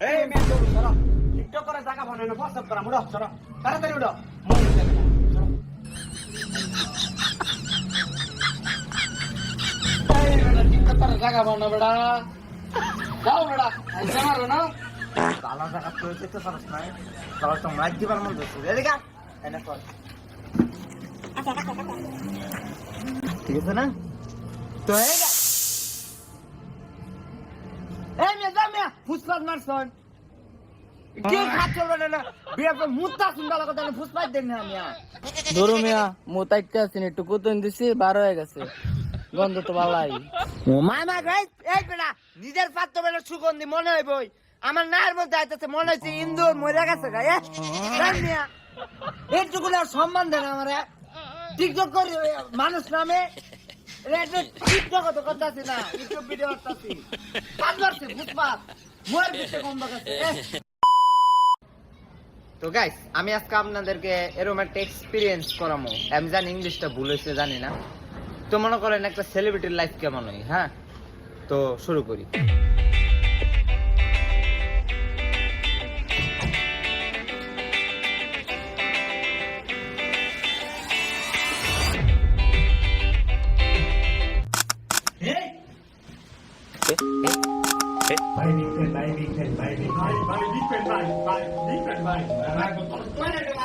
এই মেয়ে চলো চলো। টিকটক করে জায়গা বানানো হোয়াটসঅ্যাপ করা মুড়ো চলো। তাড়াতাড়ি উঠো। গেল। টিকটক করে জায়গা বানানো বেটা। যাও বেটা আইসা মারো না। কালা জায়গা তুই যেতে পারস না তাহলে তো মাইক দিবার মন ধরছে এদিকে আয়। কর ঠিক আছে না? তো এই গা মারছন কি খাচ্ছ বলে না। বিয়ে করে মুত্তা সুন্দর কথা ফুসফাস দেন না মিয়া ধরো মিয়া মোতাইতে আছেন একটু কুতুন দিছি বার হয়ে গেছে। গন্ধ তো ভালাই ও মামা গাইস এই বেটা নিজের পাত্র বেলা সুগন্ধি মনে হয় বই। আমার নায়ের মধ্যে আইতেছে মনে হচ্ছে ইন্দুর মরে গেছে গায়ে মিয়া এইটুকু আর সম্মান দেন আমার। টিকটক করি মানুষ নামে তো গাইস আমি আজকে আপনাদেরকে এরকম একটা এক্সপিরিয়েন্স করামো। আমি জানি ইংলিশটা ভুল হয়েছে, জানি না। তো মনে করেন একটা সেলিব্রিটির লাইফ কেমন হয় হ্যাঁ? তো শুরু করি। เอ๊ะเอ๊ะเอ๊ะไปบิ๊เป็นไปบิ๊เป็นไปบิ๊กเป็นไปบิ๊กเป็นไปบิ๊กเป็นไป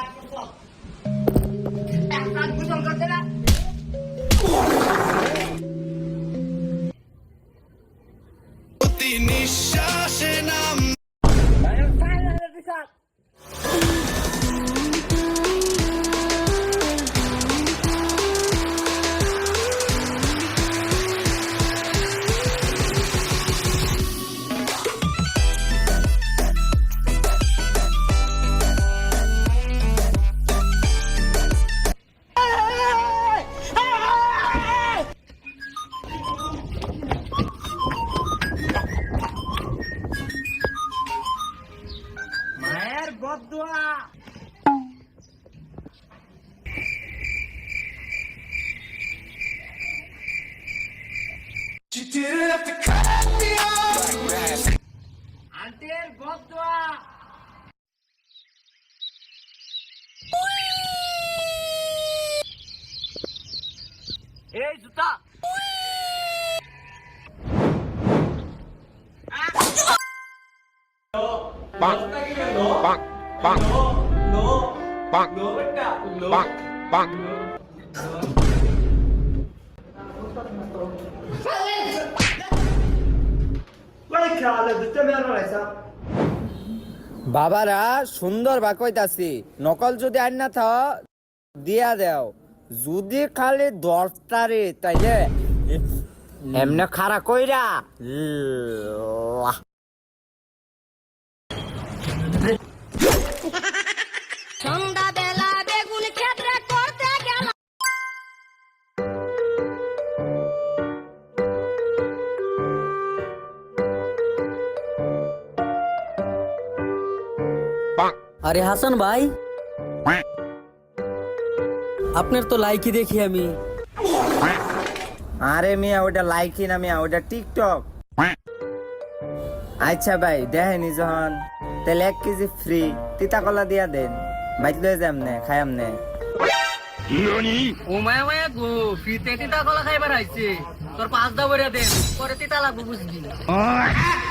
বদুয়া আন্টির বদুয়া এই জুতা বাবারা সুন্দর বা কইতাছি নকল যদি আন না থাও দিয়া দেও। যদি খালি দশটারে তাইলে এমনে খারা কইরা আরে হাসান ভাই। আপনার তো লাইকি দেখি আমি। আরে মিয়া ওটা লাইকি না মিয়া ওটা টিকটক। আচ্ছা ভাই দেখেনি যখন তাহলে এক কেজি ফ্রি তিতা কলা দিয়া দেন। বাইক লয়ে যাম নে খায়াম নে। ও মায়া মায়া গো তিতা কলা খাইবার আইছে। তোর পাঁচ দা বইরা দে পরে তিতা লাগবো বুঝবি। সারা